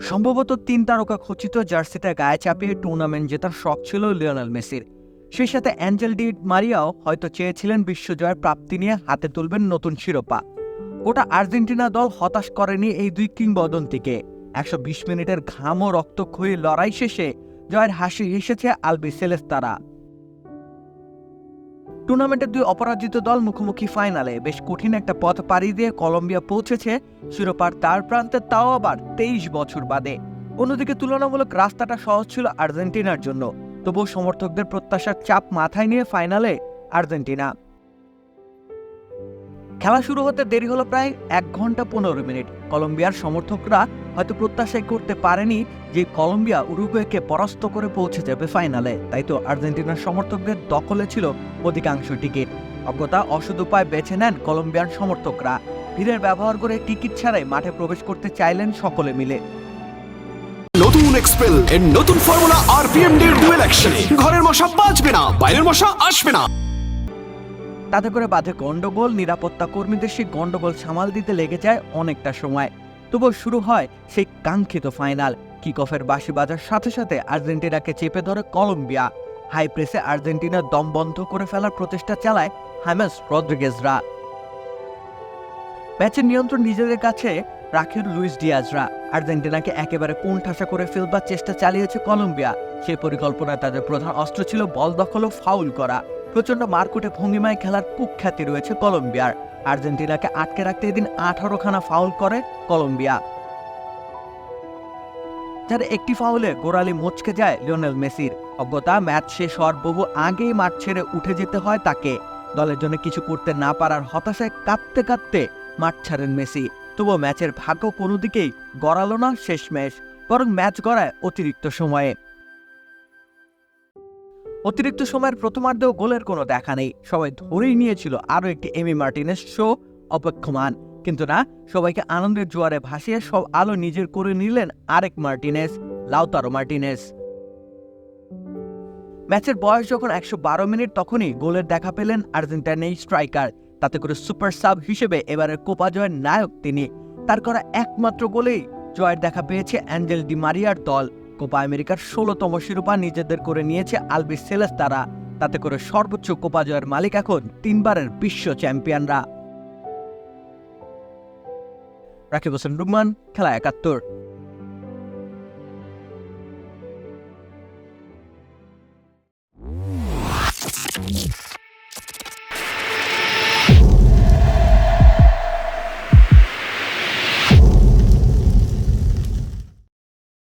সম্ভবত তিন তারকা খচিত জার্সিটা গায়ে চাপিয়ে টুর্নামেন্ট জেতার শখ ছিল লিওনেল মেসির। সেই সাথে অ্যাঞ্জেল ডি মারিয়াও হয়তো চেয়েছিলেন বিশ্বজয়ের প্রাপ্তি নিয়ে হাতে তুলবেন নতুন শিরোপা। গোটা আর্জেন্টিনা দল হতাশ করেনি এই দুই কিংবদন্তিকে। একশো বিশ মিনিটের ঘাম ও রক্তক্ষয়ী লড়াই শেষে জয়ের হাসি হেসেছে আলবি সেলেস্তারা। টুর্নামেন্টের দুই অপরাজিত দল মুখোমুখি ফাইনালে বেশ কঠিন একটা পথ পাড়ি দিয়ে কলম্বিয়া পৌঁছেছে শিরোপার তার প্রান্তে তাও আবার তেইশ বছর বাদে। অন্যদিকে তুলনামূলক রাস্তাটা সহজ ছিল আর্জেন্টিনার জন্য। তবুও সমর্থকদের প্রত্যাশার চাপ মাথায় নিয়ে ফাইনালে আর্জেন্টিনা। খেলা শুরু হতে দেরি হলো প্রায় এক ঘণ্টা পনেরো মিনিট। কলম্বিয়ার সমর্থকরা হয়তো প্রত্যাশাই করতে পারেনি যে কলম্বিয়া উরুগুয়েকে পরাস্ত করে পৌঁছে যাবে ফাইনালে। তাই তো আর্জেন্টিনার সমর্থকদের দখলে ছিল অধিকাংশ টিকিট। অজ্ঞতা অসৎ উপায় বেছে নেন কলম্বিয়ান সমর্থকরা। ভিড়ের ব্যবহার করে টিকিট ছাড়াই মাঠে প্রবেশ করতে চাইলেন সকলে মিলে। নতুন এক্সপেল এর নতুন ফর্মুলা আরপিএম এর ডুয়েল অ্যাকশনে ঘরের মশা বাঁচবে না বাইরের মশা আসবে না। তাতে করে বাধে গন্ডগোল নিরাপত্তা কর্মীদের সেই গন্ডগোল সামাল দিতে লেগে যায় অনেকটা সময়। তবুও শুরু হয় সেই কাঙ্ক্ষিত ফাইনাল। কিক অফের বাঁশি বাজার সাথে সাথে আর্জেন্টিনাকে চেপে ধরে কলম্বিয়া। হাই প্রেসে আর্জেন্টিনার দম বন্ধ করে ফেলার প্রচেষ্টা চালায় হামেস রদ্রিগেজরা। ম্যাচের নিয়ন্ত্রণ নিজেদের কাছে রাখে লুইস ডিয়াজরা। আর্জেন্টিনাকে একেবারে কোণঠাসা করে ফেলবার চেষ্টা চালিয়েছে কলম্বিয়া। সেই পরিকল্পনায় তাদের প্রধান অস্ত্র ছিল বল দখল ও ফাউল করা। প্রচণ্ড মারকুটে ভঙ্গিমায় খেলার কুখ্যাতি রয়েছে কলম্বিয়ার। আর্জেন্টিনাকে আটকে রাখতে এদিন আঠারো খানা ফাউল করে কলম্বিয়া। যার একটি ফাউলে গোড়ালি মচকে যায় লিওনেল মেসির। অজ্ঞতা ম্যাচ শেষ হওয়ার বহু আগেই মাঠ ছেড়ে উঠে যেতে হয় তাকে। দলের জন্য কিছু করতে না পারার হতাশায় কাঁদতে কাঁদতে মাঠ ছাড়েন মেসি। তবুও ম্যাচের ভাগ্য কোনো দিকেই গড়ালো না শেষমেশ বরং ম্যাচ গড়ায় অতিরিক্ত সময়ে। অতিরিক্ত সময়ের প্রথমার্ধেও গোলের কোনো দেখা নেই। সবাই ধরেই নিয়েছিল আরও একটি এমি মার্টিনেস শো অপেক্ষমান। কিন্তু না, সবাইকে আনন্দের জোয়ারে ভাসিয়ে সব আলো নিজের করে নিলেন আরেক মার্টিনেস, লাউতারো মার্টিনেস। ম্যাচের বয়স যখন একশো বারো মিনিট, তখনই গোলের দেখা পেলেন আর্জেন্টিনার এই স্ট্রাইকার। তাতে করে সুপার সাব হিসেবে এবারের কোপা জয়ের নায়ক তিনি। তার করা একমাত্র গোলেই জয়ের দেখা পেয়েছে অ্যাঞ্জেল ডি মারিয়ার দল। কোপা আমেরিকার ষোলোতম শিরোপা নিজেদের করে নিয়েছে আলবি সেলেস তারা তাতে করে সর্বোচ্চ কোপা জয়ের মালিক এখন তিনবারের বিশ্ব চ্যাম্পিয়নরা। রাকিব হোসেন রুমান খেলা একাত্তর।